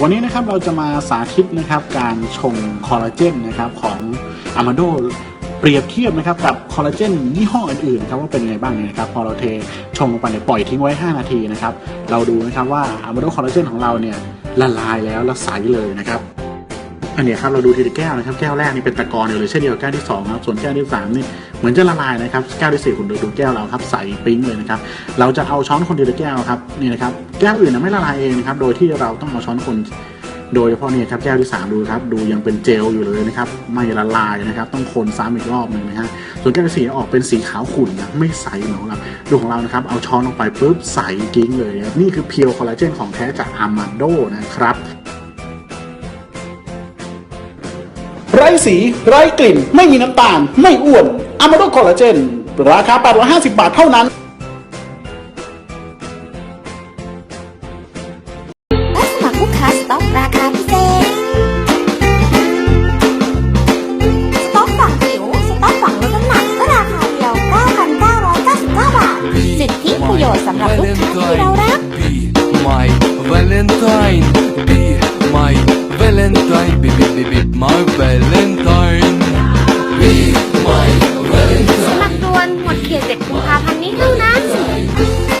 วันนี้นะครับเราจะมาสาธิตนะครับการชงคอลลาเจนนะครับของอามาโดเปรียบเทียบนะครับกับคอลลาเจนยี่ห้ออื่นๆครับว่าเป็นยังไงบ้างเนี่ยนะครับพอเราเทชงลงไปเนี่ยปล่อยทิ้งไว้ 5 นาทีนะครับเราดูนะครับว่าอามาโดคอลลาเจนของเราเนี่ยละลายแล้วละใสเลยนะครับ อันนี้ครับเราดูทีละแก้วนะครับแก้วแรกนี่เป็นตะกอนอยู่เลยเช่นเดียวกับแก้วที่สองครับส่วนแก้วที่สามนี่เหมือนจะละลายนะครับแก้วที่สี่คุณดูดูแก้วเราครับใสปิ๊งเลยนะครับเราจะเอาช้อนคนทีละแก้วครับนี่นะครับแก้วอื่นไม่ละลายเองนะครับโดยที่เราต้องเอาช้อนคนโดยเฉพาะเนี่ยครับแก้วที่สามดูครับดูยังเป็นเจลอยู่เลยนะครับไม่ละลายนะครับต้องคนซ้ำอีกรอบหนึ่งนะฮะส่วนแก้วที่สีออกเป็นสีขาวขุ่นนะไม่ใสเหมือนเราดูของเรานะครับเอาช้อนลงไปปุ๊บใสกิ้งเลยนี่คือเพียวคอลลาเจนของแท้จากอามาโดนะครับ ไร้สี ไร้กลิ่น ไม่มีน้ำตาล ไม่อ้วนอะมาโดคอลลาเจน ราคา 850 บาทเท่านั้นและสมัครลูกค้าสต็อกราคาพิเศษ สต็อกฝังผิว สต็อกฝังลดน้ำหนักก็ราคาเดียว 9,999 บาท สิทธิประโยชน์สำหรับลูกค้าที่เรารัก Valentine, be my Valentine, be my Valentine, be be be be my Valentine.